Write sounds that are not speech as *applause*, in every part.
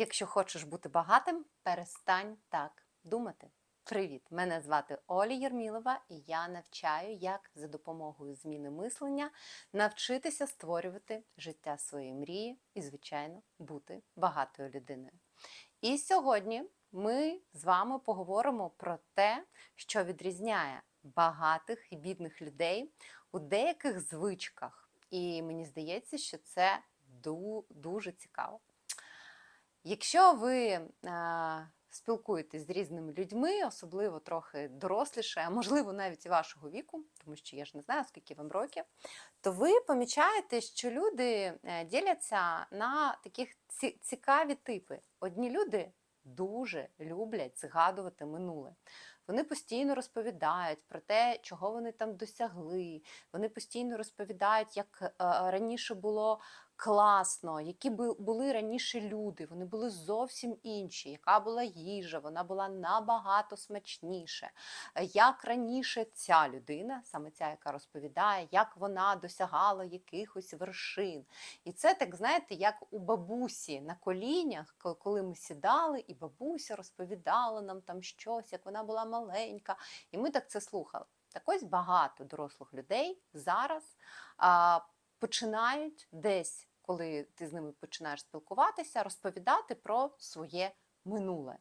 Якщо хочеш бути багатим, перестань так думати. Привіт! Мене звати Оля Єрмілова, і я навчаю, як за допомогою зміни мислення навчитися створювати життя своєї мрії і, звичайно, бути багатою людиною. І сьогодні ми з вами поговоримо про те, що відрізняє багатих і бідних людей у деяких звичках. І мені здається, що це дуже цікаво. Якщо ви спілкуєтесь з різними людьми, особливо трохи доросліше, а можливо навіть і вашого віку, тому що я ж не знаю, скільки вам років, то ви помічаєте, що люди е, діляться на таких цікаві типи. Одні люди дуже люблять згадувати минуле. Вони постійно розповідають про те, чого вони там досягли. Вони постійно розповідають, як е, раніше було класно, які бу- були раніше люди. Вони були зовсім інші. Яка була їжа, вона була набагато смачніше. Е, Як раніше ця людина, саме ця, яка розповідає, як вона досягала якихось вершин. І це так, знаєте, як у бабусі на колінях, коли ми сідали, і бабуся розповідала нам там щось, як вона була маленька. І ми так це слухали. Так ось багато дорослих людей зараз а, починають десь, коли ти з ними починаєш спілкуватися, розповідати про своє минуле.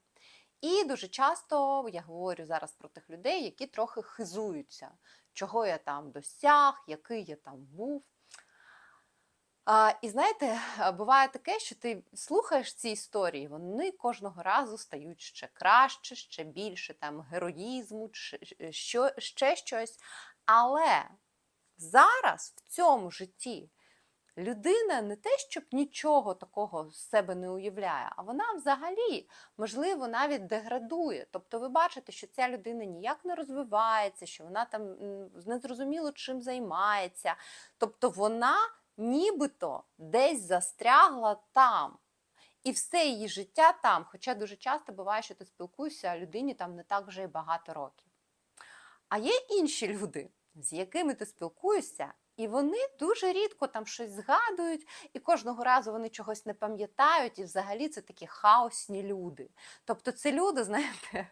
І дуже часто я говорю зараз про тих людей, які трохи хизуються, чого я там досяг, який я там був. А, і знаєте, буває таке, що ти слухаєш ці історії, вони кожного разу стають ще краще, ще більше там героїзму, е, ще щось. Але зараз в цьому житті людина не те, щоб нічого такого з себе не уявляє, а вона взагалі, можливо, навіть деградує. Тобто ви бачите, що ця людина ніяк не розвивається, що вона там незрозуміло чим займається. Тобто вона нібито десь застрягла там. І все її життя там. Хоча дуже часто буває, що ти спілкуєшся, людині там не так вже й багато років. А є інші люди, з якими ти спілкуєшся, і вони дуже рідко там щось згадують, і кожного разу вони чогось не пам'ятають, і взагалі це такі хаосні люди. Тобто це люди, *laughs* знаєте,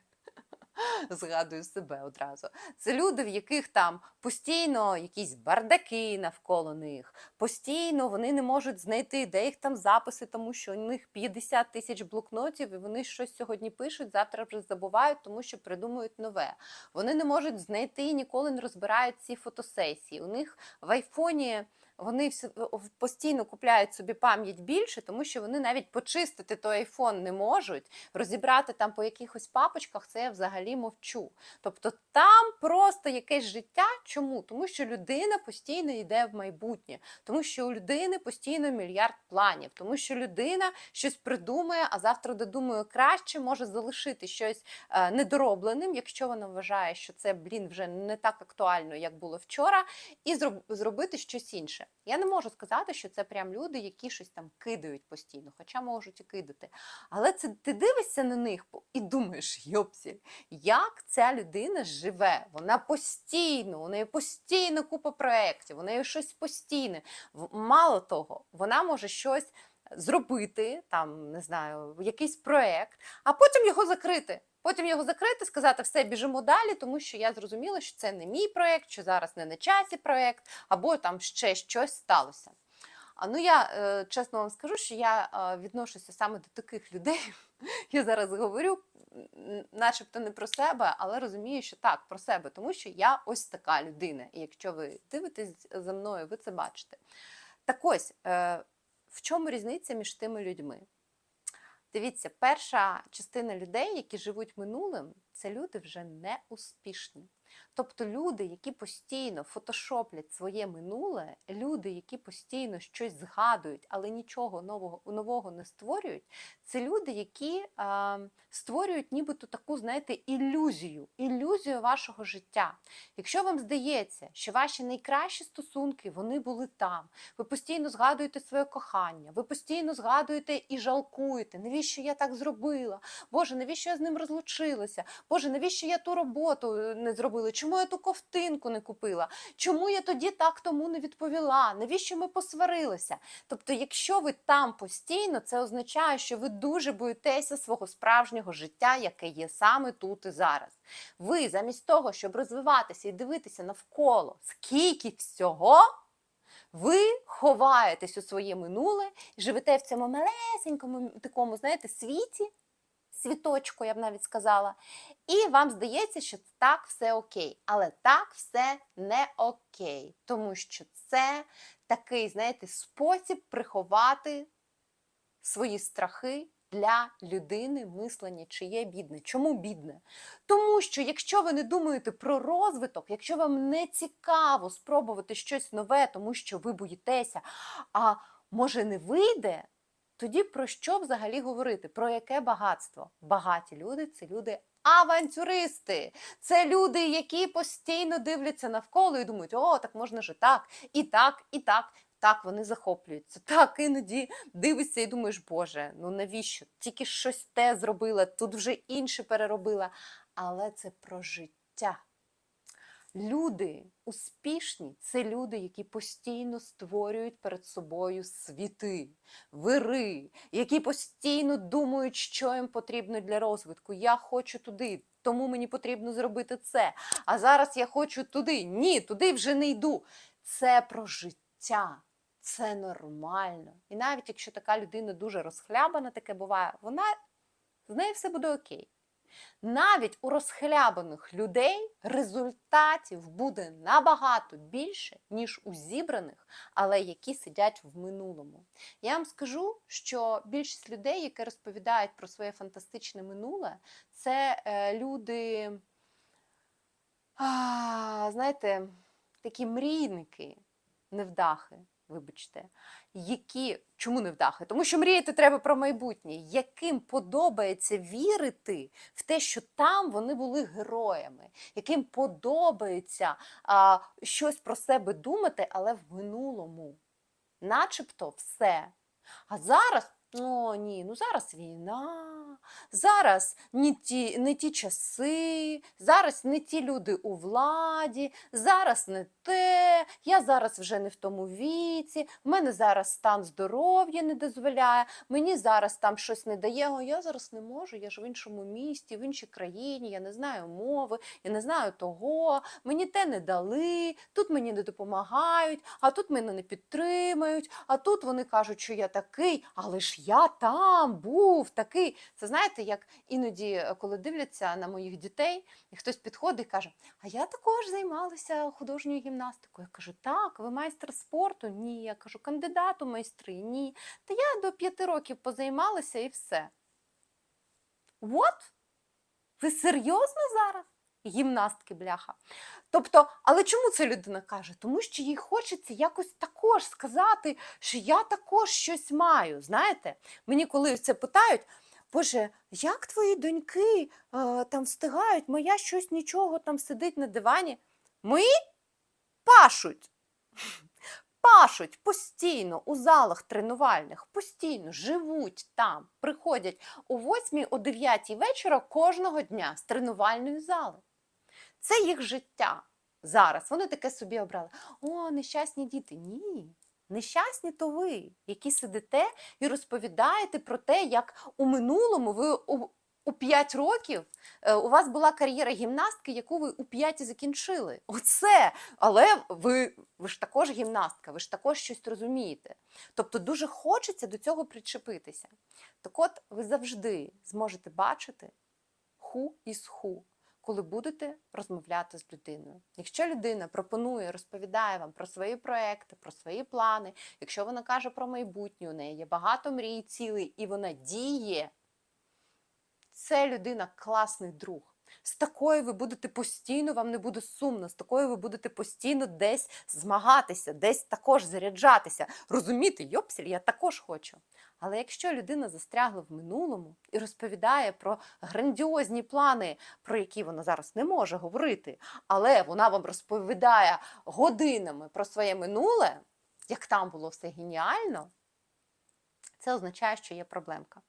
*gasps* згадую себе одразу. Це люди, в яких там постійно якісь бардаки навколо них, постійно вони не можуть знайти, де їх там записи, тому що у них 50 тисяч блокнотів, і вони щось сьогодні пишуть, завтра вже забувають, тому що придумують нове. Вони не можуть знайти, ніколи не розбирають ці фотосесії. У них в айфоні. Вони в- постійно купляють собі пам'ять більше, тому що вони навіть почистити той айфон не можуть, розібрати там по якихось папочках, це я взагалі мовчу. Тобто там просто якесь життя. Чому? Тому що людина постійно йде в майбутнє, тому що у людини постійно мільярд планів, тому що людина щось придумає, а завтра додумує краще, може залишити щось е, недоробленим, якщо вона вважає, що це блін вже не так актуально, як було вчора, і зроб- зробити щось інше. Я не можу сказати, що це прям люди, які щось там кидають постійно, хоча можуть і кидати. Але це ти дивишся на них і думаєш, йопсіль, як ця людина живе? Вона постійно, у неї постійно купа проєктів, у неї щось постійне. Мало того, вона може щось зробити, там не знаю, якийсь проєкт, а потім його закрити. Потім його закрити, сказати, все, біжимо далі, тому що я зрозуміла, що це не мій проєкт, що зараз не на часі проєкт, або там ще щось сталося. А ну я е, чесно вам скажу, що я е, відношуся саме до таких *laughs* людей. Я зараз говорю, начебто не про себе, але розумію, що так, про себе, тому що я ось така людина. І якщо ви дивитесь за мною, ви це бачите. Так ось, е, в чому різниця між тими людьми? Дивіться, перша частина людей, які живуть минулим, це люди вже неуспішні. Тобто люди, які постійно фотошоплять своє минуле, люди, які постійно щось згадують, але нічого нового, нового не створюють, це люди, які е, створюють нібито таку, знаєте, ілюзію, ілюзію вашого життя. Якщо вам здається, що ваші найкращі стосунки вони були там, ви постійно згадуєте своє кохання, ви постійно згадуєте і жалкуєте, навіщо я так зробила? Боже, навіщо я з ним розлучилася? Боже, навіщо я ту роботу е, не зробила? Зробила? Чому я ту ковтинку не купила? Чому я тоді так тому не відповіла? Навіщо ми посварилися? Тобто, якщо ви там постійно, це означає, що ви дуже боїтеся свого справжнього життя, яке є саме тут і зараз. Ви замість того, щоб розвиватися і дивитися навколо, скільки всього. Ви ховаєтесь у своє минуле живете в цьому малесенькому такому, знаєте, світі, світочку, я б навіть сказала, і вам здається, що так все окей. Але так все не окей, тому що це такий, знаєте, спосіб приховати свої страхи для людини мислення, чи є бідне. Чому бідне? Тому що якщо ви не думаєте про розвиток, якщо вам не цікаво спробувати щось нове, тому що ви боїтеся, а може не вийде, тоді про що взагалі говорити? Про яке багатство? Багаті люди це люди. Авантюристи, це люди, які постійно дивляться навколо і думають, о, так можна ж так, і так, і так. Так, вони захоплюються. Так, іноді дивишся і думаєш, Боже, ну навіщо? Тільки щось те зробила, тут вже інше переробила. Але це про життя. Люди успішні це люди, які постійно створюють перед собою світи, вири, які постійно думають, що їм потрібно для розвитку. Я хочу туди, тому мені потрібно зробити це. А зараз я хочу туди. Ні, туди вже не йду. Це про життя. Це нормально. І навіть якщо така людина дуже розхлябана, таке буває, вона з нею все буде окей. Навіть у розхлябаних людей результатів буде набагато більше, ніж у зібраних, але які сидять в минулому. Я вам скажу, що більшість людей, які розповідають про своє фантастичне минуле, це е, люди, знаєте, такі мрійники, невдахи. Вибачте, які чому не вдахи? Тому що мріяти треба про майбутнє, яким подобається вірити в те, що там вони були героями, яким подобається а, щось про себе думати, але в минулому, начебто, все. А зараз. О, ні, ну зараз війна, зараз не ті, не ті часи, зараз не ті люди у владі, зараз не те, я зараз вже не в тому віці, в мене зараз стан здоров'я не дозволяє, мені зараз там щось не дає, о, я зараз не можу, я ж в іншому місті, в іншій країні, я не знаю мови, я не знаю того, мені те не дали, тут мені не допомагають, а тут мене не підтримають, а тут вони кажуть, що я такий, але ж я там був такий. Це знаєте, як іноді, е, коли дивляться на моїх дітей, і хтось підходить і каже: А я також займалася художньою гімнастикою. Я кажу, так, ви майстер спорту? Ні. Я кажу, кандидат у майстри? Ні. Та я до п'яти років позаймалася і все. От? Ви серйозно зараз? Гімнастки, бляха. Тобто, але чому це людина каже? Тому що їй хочеться якось також сказати, що я також щось маю. Знаєте, мені коли це питають, Боже, як твої доньки е, там встигають, моя щось нічого там сидить на дивані. Мої пашуть. Пашуть постійно у залах тренувальних, постійно живуть там, приходять о 8 о 9 вечора кожного дня з тренувальної зали. Це їх життя зараз. Вони таке собі обрали. О, нещасні діти. Ні. Нещасні то ви, які сидите і розповідаєте про те, як у минулому ви у, у 5 років е, у вас була кар'єра гімнастки, яку ви у 5 закінчили. Оце. Але ви, ви ж також гімнастка, ви ж також щось розумієте. Тобто дуже хочеться до цього причепитися. Так от ви завжди зможете бачити ху із ху коли будете розмовляти з людиною. Якщо людина пропонує, розповідає вам про свої проекти, про свої плани, якщо вона каже про майбутнє, у неї є багато мрій, цілей, і вона діє, це людина класний друг. З такою ви будете постійно, вам не буде сумно, з такою ви будете постійно десь змагатися, десь також заряджатися. Розуміти, йопсель, я також хочу. Але якщо людина застрягла в минулому і розповідає про грандіозні плани, про які вона зараз не може говорити, але вона вам розповідає годинами про своє минуле, як там було все геніально, це означає, що є проблемка.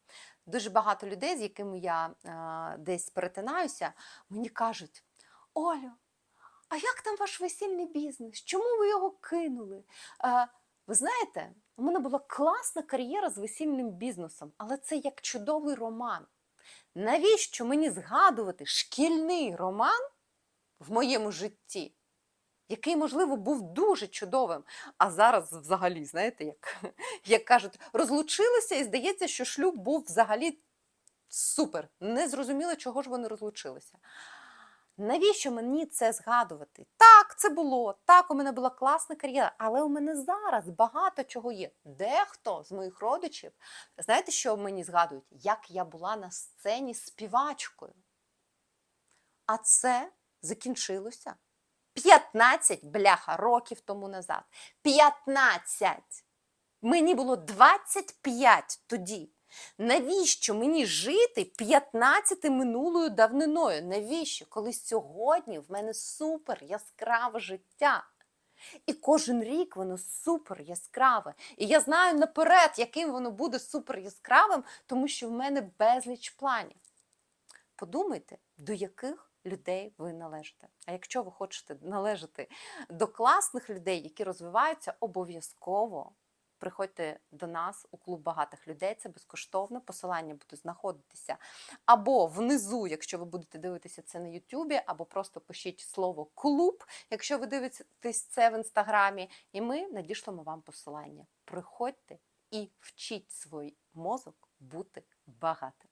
Дуже багато людей, з якими я е, десь перетинаюся, мені кажуть: Олю, а як там ваш весільний бізнес? Чому ви його кинули? А, ви знаєте, у мене була класна кар'єра з весільним бізнесом, але це як чудовий роман. Навіщо мені згадувати шкільний роман в моєму житті, який, можливо, був дуже чудовим, а зараз взагалі, знаєте, як, *laughs* як кажуть, розлучилися і здається, що шлюб був взагалі супер. Не зрозуміло, чого ж вони розлучилися. Навіщо мені це згадувати? Так, це було. Так, у мене була класна кар'єра, але у мене зараз багато чого є. Дехто з моїх родичів, знаєте, що мені згадують? Як я була на сцені співачкою. А це закінчилося 15 бляха років тому назад. 15! Мені було 25 тоді. Навіщо мені жити 15 минулою давниною? Навіщо? Коли сьогодні в мене супер яскраве життя. І кожен рік воно супер яскраве. І я знаю наперед, яким воно буде супер яскравим, тому що в мене безліч планів. Подумайте, до яких людей ви належите. А якщо ви хочете належати до класних людей, які розвиваються, обов'язково приходьте до нас у клуб багатих людей. Це безкоштовно. Посилання буде знаходитися або внизу, якщо ви будете дивитися це на Ютубі, або просто пишіть слово клуб, якщо ви дивитесь це в інстаграмі, і ми надішлемо вам посилання. Приходьте і вчіть свій мозок бути багатим.